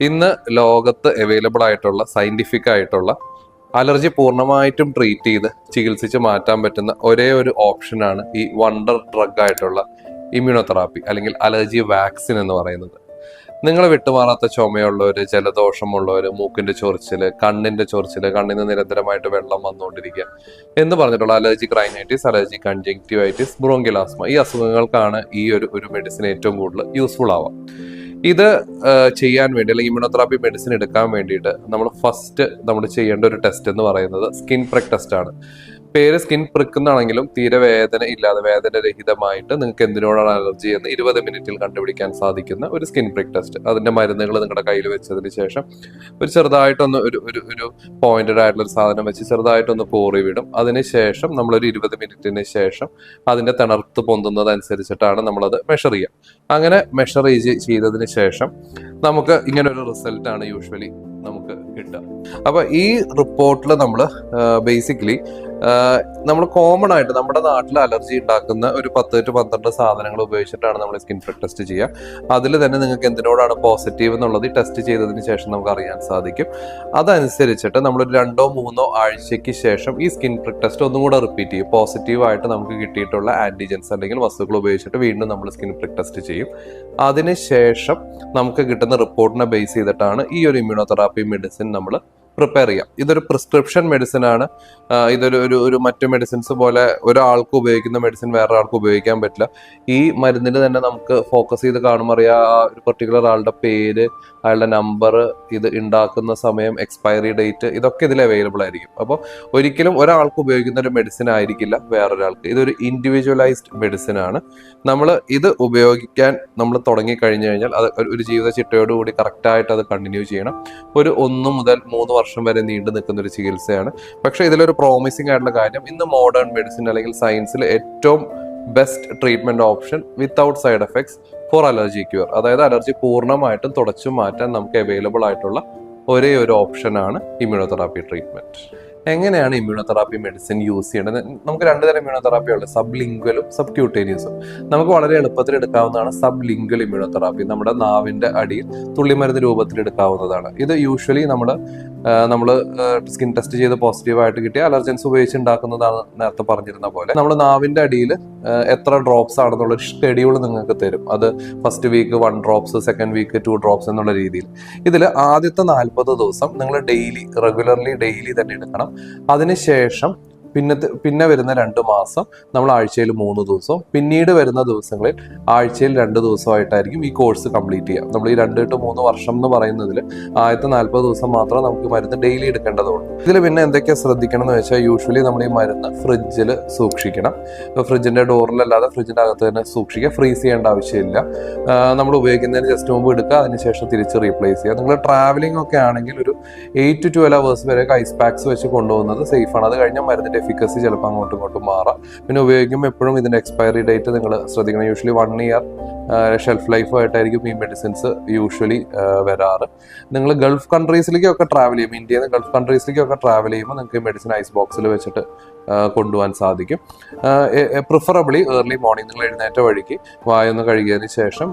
ഇന്ന് ലോകത്ത് അവൈലബിൾ ആയിട്ടുള്ള സയന്റിഫിക് ആയിട്ടുള്ള അലർജി പൂർണമായിട്ടും ട്രീറ്റ് ചെയ്ത് ചികിത്സിച്ച് മാറ്റാൻ പറ്റുന്ന ഒരേ ഒരു ഓപ്ഷനാണ് ഈ വണ്ടർ ഡ്രഗ് ആയിട്ടുള്ള ഇമ്മ്യൂണോതെറാപ്പി അല്ലെങ്കിൽ അലർജി വാക്സിൻ എന്ന് പറയുന്നത്. നിങ്ങൾ വിട്ടുമാറാത്ത ചുമയുള്ളവർ ജലദോഷമുള്ളവർ മൂക്കിന്റെ ചൊറിച്ചിൽ കണ്ണിന്റെ ചൊറിച്ചിൽ കണ്ണിൽ നിരന്തരമായിട്ട് വെള്ളം വന്നുകൊണ്ടിരിക്കുക എന്ന് പറഞ്ഞിട്ടുള്ള allergy rhinitis allergy conjunctivitis bronchial asthma ഈ അസുഖങ്ങൾക്കാണ് ഈ ഒരു ഒരു മെഡിസിൻ ഏറ്റവും കൂടുതൽ യൂസ്ഫുൾ ആവാം ഇത് ചെയ്യാൻ വേണ്ടി അല്ലെങ്കിൽ ഇമ്മ്യൂണോതെറാപ്പി മെഡിസിൻ എടുക്കാൻ വേണ്ടിയിട്ട് നമ്മൾ ഫസ്റ്റ് നമ്മൾ ചെയ്യേണ്ട ഒരു ടെസ്റ്റ് എന്ന് പറയുന്നത് സ്കിൻ പ്രെക് ടെസ്റ്റ് ആണ്. പേര് സ്കിൻ പ്രിക്കുന്നാണെങ്കിലും തീരെ വേദന ഇല്ലാതെ വേദന രഹിതമായിട്ട് നിങ്ങൾക്ക് എന്തിനോടാണ് അലർജി എന്ന് ഇരുപത് മിനിറ്റിൽ കണ്ടുപിടിക്കാൻ സാധിക്കുന്ന ഒരു സ്കിൻ പ്രിക് ടെസ്റ്റ് അതിന്റെ മരുന്നുകൾ നിങ്ങളുടെ കയ്യിൽ വെച്ചതിന് ശേഷം ഒരു ചെറുതായിട്ടൊന്ന് ഒരു ഒരു ഒരു പോയിന്റഡ് ആയിട്ടുള്ള ഒരു സാധനം വെച്ച് ചെറുതായിട്ടൊന്ന് പോറി വിടും. അതിനുശേഷം നമ്മളൊരു ഇരുപത് മിനിറ്റിന് ശേഷം അതിന്റെ തിണർത്ത് പൊന്തുന്നത് അനുസരിച്ചിട്ടാണ് നമ്മളത് മെഷർ ചെയ്യുക. അങ്ങനെ മെഷർ ചെയ്തതിന് ശേഷം നമുക്ക് ഇങ്ങനെ ഒരു റിസൾട്ട് ആണ് യൂഷ്വലി നമുക്ക് കിട്ടുക. അപ്പൊ ഈ റിപ്പോർട്ടിൽ നമ്മൾ ബേസിക്കലി നമ്മൾ കോമൺ ആയിട്ട് നമ്മുടെ നാട്ടിൽ അലർജി ഉണ്ടാക്കുന്ന ഒരു പത്ത് ടു പന്ത്രണ്ട് സാധനങ്ങൾ ഉപയോഗിച്ചിട്ടാണ് നമ്മൾ സ്കിൻ പ്രിക് ടെസ്റ്റ് ചെയ്യുക. അതിൽ തന്നെ നിങ്ങൾക്ക് എന്തിനോടാണ് പോസിറ്റീവ് എന്നുള്ളത് ടെസ്റ്റ് ചെയ്തതിന് ശേഷം നമുക്ക് അറിയാൻ സാധിക്കും. അതനുസരിച്ചിട്ട് നമ്മൾ രണ്ടോ മൂന്നോ ആഴ്ചയ്ക്ക് ശേഷം ഈ സ്കിൻ പ്രിക് ടെസ്റ്റ് ഒന്നും കൂടെ റിപ്പീറ്റ് ചെയ്യും. പോസിറ്റീവ് ആയിട്ട് നമുക്ക് കിട്ടിയിട്ടുള്ള ആന്റിജൻസ് അല്ലെങ്കിൽ വസ്തുക്കൾ ഉപയോഗിച്ചിട്ട് വീണ്ടും നമ്മൾ സ്കിൻ പ്രിക് ടെസ്റ്റ് ചെയ്യും. അതിനുശേഷം നമുക്ക് കിട്ടുന്ന റിപ്പോർട്ടിനെ ബേസ് ചെയ്തിട്ടാണ് ഈ ഒരു ഇമ്മ്യൂണോതെറാപ്പി മെഡിസിൻ നമ്മൾ പ്രിപ്പയർ ചെയ്യാം. ഇതൊരു പ്രിസ്ക്രിപ്ഷൻ മെഡിസിൻ ആണ്. ഇതൊരു ഒരു ഒരു മറ്റു മെഡിസിൻസ് പോലെ ഒരാൾക്ക് ഉപയോഗിക്കുന്ന മെഡിസിൻ വേറെ ആൾക്ക് ഉപയോഗിക്കാൻ പറ്റില്ല. ഈ മരുന്നിൽ തന്നെ നമുക്ക് ഫോക്കസ് ചെയ്ത് കാണുമ്പോൾ അറിയാം ആ ഒരു പെർട്ടിക്കുലർ ആളുടെ പേര് അയാളുടെ നമ്പർ ഇത് ഉണ്ടാക്കുന്ന സമയം എക്സ്പയറി ഡേറ്റ് ഇതൊക്കെ ഇതിൽ അവൈലബിൾ ആയിരിക്കും. അപ്പോൾ ഒരിക്കലും ഒരാൾക്ക് ഉപയോഗിക്കുന്ന ഒരു മെഡിസിൻ ആയിരിക്കില്ല വേറൊരാൾക്ക്. ഇതൊരു ഇൻഡിവിജ്വലൈസ്ഡ് മെഡിസിൻ ആണ്. നമ്മൾ ഇത് ഉപയോഗിക്കാൻ നമ്മൾ തുടങ്ങി കഴിഞ്ഞു കഴിഞ്ഞാൽ അത് ഒരു- ജീവിത ചിട്ടയോടുകൂടി കറക്റ്റായിട്ട് അത് കണ്ടിന്യൂ ചെയ്യണം. ഒരു ഒന്ന് മുതൽ മൂന്ന് വർഷം വരെ നീണ്ടു നിൽക്കുന്ന ഒരു ചികിത്സയാണ്. പക്ഷേ ഇതിലൊരു പ്രോമിസിംഗ് ആയിട്ടുള്ള കാര്യം ഇന്ന് മോഡേൺ മെഡിസിൻ അല്ലെങ്കിൽ സയൻസിൽ ഏറ്റവും best treatment option without side effects for allergy cure അതായത് അലർജി പൂർണമായിട്ടും തുടച്ചു മാറ്റാൻ നമുക്ക് അവൈലബിൾ ആയിട്ടുള്ള ഒരേ ഒരു ഓപ്ഷനാണ് ഇമ്മ്യൂണോതെറാപ്പി ട്രീറ്റ്മെന്റ് എങ്ങനെയാണ് ഇമ്മ്യൂണോതെറാപ്പി മെഡിസിൻ യൂസ് ചെയ്യേണ്ടത്? നമുക്ക് രണ്ട് തരം ഇമ്മ്യൂണോതെറാപ്പി ഉള്ളത് സബ് ലിംഗ്വലും സബ് ക്യൂട്ടേനിയസും നമുക്ക് വളരെ എളുപ്പത്തിൽ എടുക്കാവുന്നതാണ് സബ് ലിംഗ്വൽ ഇമ്മ്യൂണോതെറാപ്പി നമ്മുടെ നാവിന്റെ അടിയിൽ തുള്ളിമരുന്ന് രൂപത്തിൽ എടുക്കാവുന്നതാണ്. ഇത് യൂഷ്വലി നമ്മൾ നമ്മൾ സ്കിൻ ടെസ്റ്റ് ചെയ്ത് പോസിറ്റീവ് ആയിട്ട് കിട്ടിയ അലർജൻസ് ഉപയോഗിച്ച് ഉണ്ടാക്കുന്നതാണ് നേരത്തെ പറഞ്ഞിരുന്ന പോലെ. നമ്മൾ നാവിന്റെ അടിയിൽ എത്ര ഡ്രോപ്സ് ആണെന്നുള്ള ഒരു ഷെഡ്യൂൾ നിങ്ങൾക്ക് തരും. അത് first week one drops second week two drops എന്നുള്ള രീതിയിൽ. ഇതിൽ ആദ്യത്തെ നാൽപ്പത് ദിവസം നിങ്ങൾ ഡെയിലി റെഗുലർലി ഡെയിലി തന്നെ എടുക്കണം. അതിനുശേഷം പിന്നത്തെ പിന്നെ വരുന്ന രണ്ട് മാസം നമ്മൾ ആഴ്ചയിൽ മൂന്ന് ദിവസവും പിന്നീട് വരുന്ന ദിവസങ്ങളിൽ ആഴ്ചയിൽ രണ്ട് ദിവസമായിട്ടായിരിക്കും ഈ കോഴ്സ് കംപ്ലീറ്റ് ചെയ്യുക. നമ്മൾ ഈ രണ്ട് ടു മൂന്ന് വർഷം എന്ന് പറയുന്നതിൽ ആദ്യത്തെ നാൽപ്പത് ദിവസം മാത്രം നമുക്ക് മരുന്ന് ഡെയിലി എടുക്കേണ്ടതുള്ളൂ ഇതിൽ പിന്നെ എന്തൊക്കെയാണ് ശ്രദ്ധിക്കണം എന്ന് വെച്ചാൽ യൂഷ്വലി നമ്മൾ ഈ മരുന്ന് ഫ്രിഡ്ജിൽ സൂക്ഷിക്കണം. ഇപ്പോൾ ഫ്രിഡ്ജിന്റെ ഡോറിലല്ലാതെ ഫ്രിഡ്ജിന്റെ അകത്ത് തന്നെ സൂക്ഷിക്കുക. ഫ്രീസ് ചെയ്യേണ്ട ആവശ്യമില്ല. നമ്മൾ ഉപയോഗിക്കുന്നതിന് ജസ്റ്റ് മുമ്പ് എടുക്കുക. അതിനുശേഷം തിരിച്ച് റീപ്ലേസ് ചെയ്യുക. നിങ്ങൾ ട്രാവലിംഗ് ഒക്കെ ആണെങ്കിൽ ഒരു എയ്റ്റ് ടു ട്വൽവ് അവേഴ്സ് വരെ ഐസ് പാക്സ് വെച്ച് കൊണ്ടുപോകുന്നത് സേഫാണ് അത് കഴിഞ്ഞാൽ മരുന്നിന്റെ എഫിക്കസി ചിലപ്പോൾ അങ്ങോട്ടും ഇങ്ങോട്ടും മാറാം. പിന്നെ ഉപയോഗിക്കുമ്പോൾ എപ്പോഴും ഇതിന്റെ എക്സ്പയറി ഡേറ്റ് നിങ്ങൾ ശ്രദ്ധിക്കണം. യൂഷ്വലി വൺ ഇയർ ഷെൽഫ് ലൈഫായിട്ടായിരിക്കും ഈ മെഡിസിൻസ് യൂഷ്വലി വരാറ്. നിങ്ങൾ ഗൾഫ് കൺട്രീസിലേക്കൊക്കെ ട്രാവൽ ചെയ്യുമ്പോൾ ഇന്ത്യയിൽ നിന്ന് ഗൾഫ് കൺട്രീസിലേക്കൊക്കെ ട്രാവൽ ചെയ്യുമ്പോൾ നിങ്ങൾക്ക് ഈ മെഡിസിൻ ഐസ് ബോക്സിൽ വെച്ചിട്ട് കൊണ്ടുപോകാൻ സാധിക്കും. പ്രിഫറബിളി ഏർലി മോർണിംഗ് നിങ്ങൾ എഴുന്നേറ്റ വഴിക്ക് വായൊന്ന് കഴുകിയതിന് ശേഷം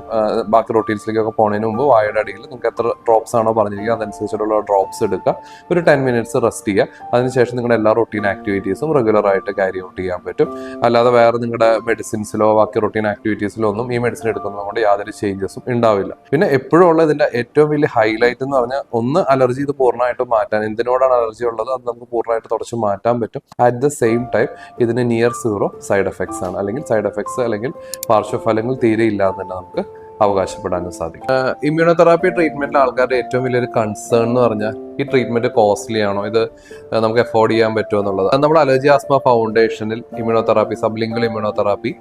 ബാക്കി റൊട്ടീൻസിലേക്കൊക്കെ പോണതിന് മുമ്പ് വായയുടെ അടിയിൽ നിങ്ങൾക്ക് എത്ര ഡ്രോപ്സ് ആണോ പറഞ്ഞിരിക്കുക അതനുസരിച്ചിട്ടുള്ള ഡ്രോപ്സ് എടുക്കുക. ഒരു ടെൻ മിനിറ്റ്സ് റെസ്റ്റ് ചെയ്യുക. അതിനുശേഷം നിങ്ങളുടെ എല്ലാ റൊട്ടീൻ ആക്ടിവിറ്റീസും റെഗുലറായിട്ട് ക്യാരി ഔട്ട് ചെയ്യാൻ പറ്റും. അല്ലാതെ വേറെ നിങ്ങളുടെ മെഡിസിൻസിലോ ബാക്കി റൊട്ടീൻ ആക്ടിവിറ്റീസിലോ ഒന്നും ഈ മെഡിസിൻ എടുക്കുന്നത് കൊണ്ട് യാതൊരു ചേഞ്ചസും ഉണ്ടാവില്ല. പിന്നെ എപ്പോഴും ഉള്ള ഇതിന്റെ ഏറ്റവും വലിയ ഹൈലൈറ്റ് എന്ന് പറഞ്ഞാൽ ഒന്ന് അലർജി ഇത് പൂർണമായിട്ട് മാറ്റാൻ. എന്തിനോടാണ് അലർജി ഉള്ളത്? അത് നമുക്ക് പൂർണമായിട്ട് തുടച്ച് മാറ്റാൻ പറ്റും. അറ്റ് ദ സെയിം ടൈം ഇതിന് നിയർ സീറോ സൈഡ് എഫക്ട്സ് ആണ്. അല്ലെങ്കിൽ സൈഡ് എഫക്ട്സ് അല്ലെങ്കിൽ പാർശ്വഫലങ്ങൾ തീരെ ഇല്ലാതെ തന്നെ നമുക്ക് അവകാശപ്പെടാനും സാധിക്കും. ഇമ്മ്യൂണോതെറാപ്പി ട്രീറ്റ്മെന്റിൽ ആൾക്കാരുടെ ഏറ്റവും വലിയൊരു കൺസേൺ എന്ന് പറഞ്ഞാൽ ഈ ട്രീറ്റ്മെന്റ് കോസ്റ്റ്ലി ആണോ? ഇത് നമുക്ക് അഫോർഡ് ചെയ്യാൻ പറ്റുമോ എന്നുള്ളത്. നമ്മുടെ അലർജി ആസ്മ ഫൗണ്ടേഷനിൽ ഇമ്മ്യൂണോതെറാപ്പി സബ്ലിംഗൽ ഇമ്മ്യൂണോതെറാപ്പി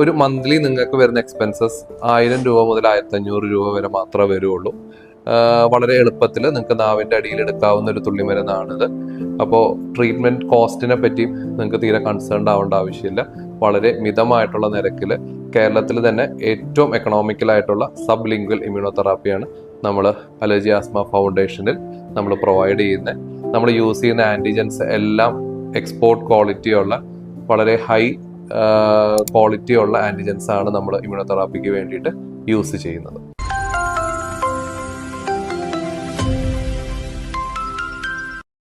ഒരു മന്ത്ലി നിങ്ങൾക്ക് വരുന്ന എക്സ്പെൻസസ് ആയിരം രൂപ മുതൽ ആയിരത്തി അഞ്ഞൂറ് രൂപ വരെ മാത്രമേ വരുള്ളൂ. വളരെ എളുപ്പത്തിൽ നിങ്ങൾക്ക് നാവിന്റെ അടിയിൽ എടുക്കാവുന്ന ഒരു തുള്ളിമരുന്നാണിത് അപ്പോൾ ട്രീറ്റ്മെന്റ് കോസ്റ്റിനെ പറ്റി നിങ്ങൾക്ക് തീരെ കൺസേൺഡ് ആവേണ്ട ആവശ്യമില്ല. വളരെ മിതമായിട്ടുള്ള നിരക്കിൽ കേരളത്തിൽ തന്നെ ഏറ്റവും എക്കണോമിക്കലായിട്ടുള്ള സബ് ലിംഗ്വൽ ഇമ്മ്യൂണോതെറാപ്പിയാണ് നമ്മൾ അലർജി ആസ്മ ഫൗണ്ടേഷനിൽ നമ്മൾ പ്രൊവൈഡ് ചെയ്യുന്നത് നമ്മൾ യൂസ് ചെയ്യുന്ന ആന്റിജൻസ് എല്ലാം എക്സ്പോർട്ട് ക്വാളിറ്റിയുള്ള വളരെ ഹൈ ക്വാളിറ്റി ഉള്ള ആന്റിജൻസ് ആണ് നമ്മൾ ഇമ്മ്യൂണോതെറാപ്പിക്ക് വേണ്ടിയിട്ട് യൂസ് ചെയ്യുന്നത്.